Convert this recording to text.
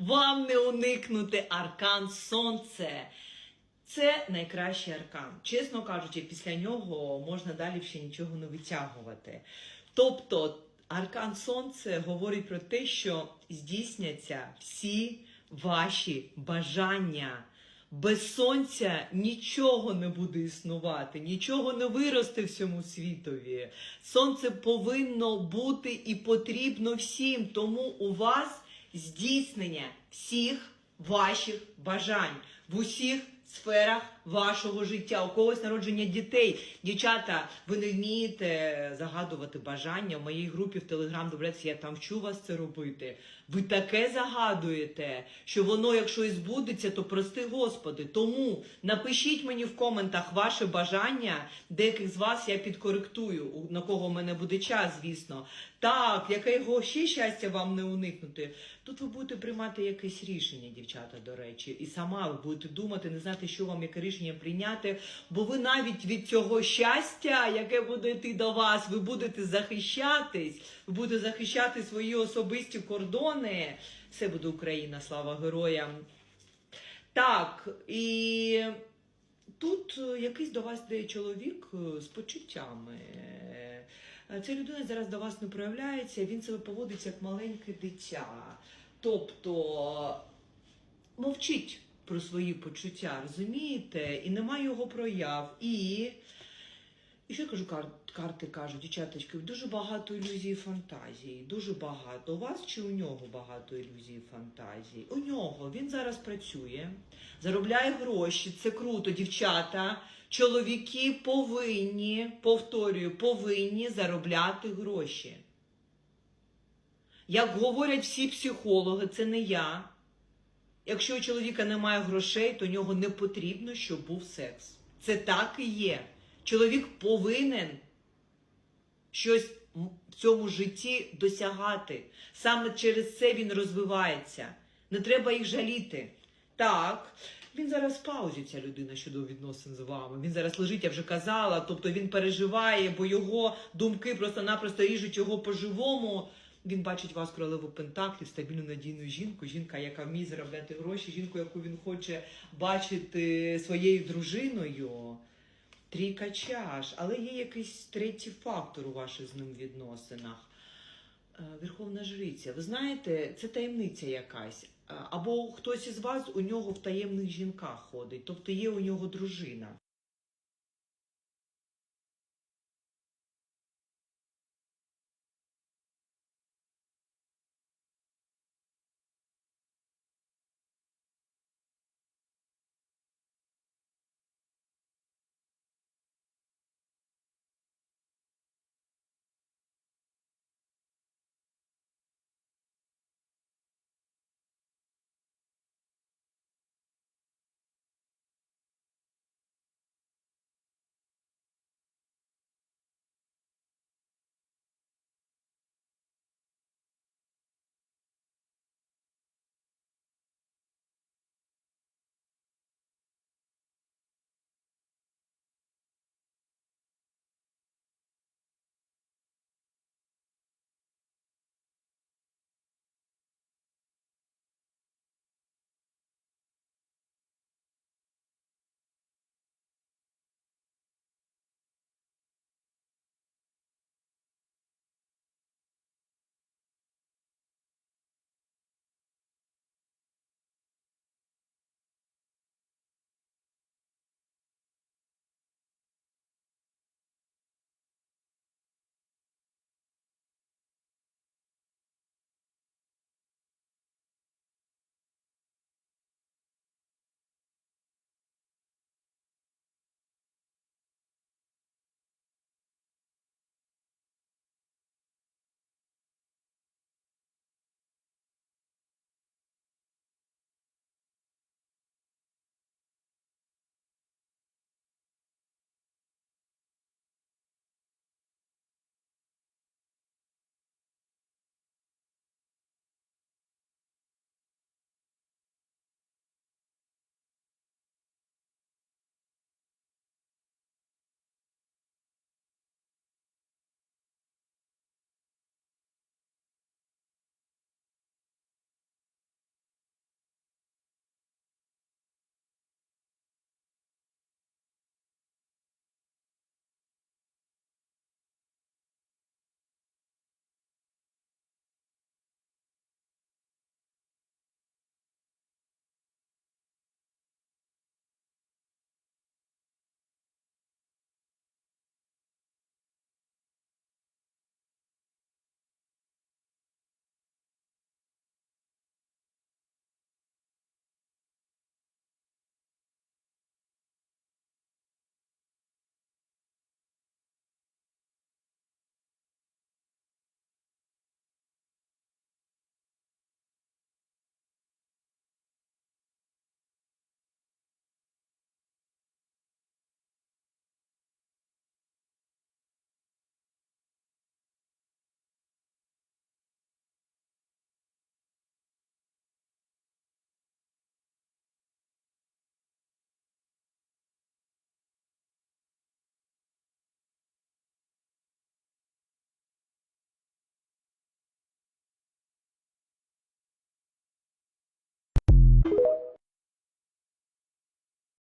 вам не уникнути аркан сонце. Це найкращий аркан. Чесно кажучи, після нього можна далі ще нічого не витягувати. Тобто, аркан сонце говорить про те, що здійсняться всі ваші бажання. Без сонця нічого не буде існувати, нічого не виросте в цьому світові. Сонце повинно бути і потрібно всім, тому у вас здійснення всіх ваших бажань в усіх сферах вашого життя. У когось народження дітей. Дівчата, ви не вмієте загадувати бажання. В моїй групі в Телеграм добреться, я там вчу вас це робити. Ви таке загадуєте, що воно, якщо і збудеться, то прости Господи. Тому напишіть мені в коментах ваше бажання. Деяких з вас я підкоректую, на кого в мене буде час, звісно. Так, якого ще щастя вам не уникнути. Тут ви будете приймати якесь рішення, дівчата, до речі, і сама ви будете думати, не знати, що вам яке рішення прийняти, бо ви навіть від цього щастя, яке буде йти до вас, ви будете захищатись, ви будете захищати свої особисті кордони. Все буде Україна, слава героям. Так, і тут якийсь до вас йде чоловік з почуттями. Ця людина зараз до вас не проявляється, він себе поводиться як маленьке дитя. Тобто мовчить про свої почуття, розумієте? І немає його прояв. І, і що я кажу, кар- карти кажуть, дівчаточки, дуже багато ілюзій фантазії. Дуже багато. У вас чи у нього багато ілюзій і фантазій? У нього він зараз працює, заробляє гроші. Це круто, дівчата. Чоловіки повинні, повторюю, повинні заробляти гроші. Як говорять всі психологи, це не я. Якщо у чоловіка немає грошей, то нього не потрібно, щоб був секс. Це так і є. Чоловік повинен щось в цьому житті досягати. Саме через це він розвивається. Не треба їх жаліти. Так, він зараз в паузі, ця людина щодо відносин з вами. Він зараз лежить, я вже казала. Тобто він переживає, бо його думки просто-напросто ріжуть його по-живому. Він бачить вас королеву Пентаклів, стабільну надійну жінку, жінка, яка вміє заробляти гроші, жінку, яку він хоче бачити своєю дружиною. Трійка чаш, але є якийсь третій фактор у ваших з ним відносинах. Е, Верховна жриця. Ви знаєте, це таємниця якась. Е, Або хтось із вас у нього в таємних жінках ходить, тобто є у нього дружина.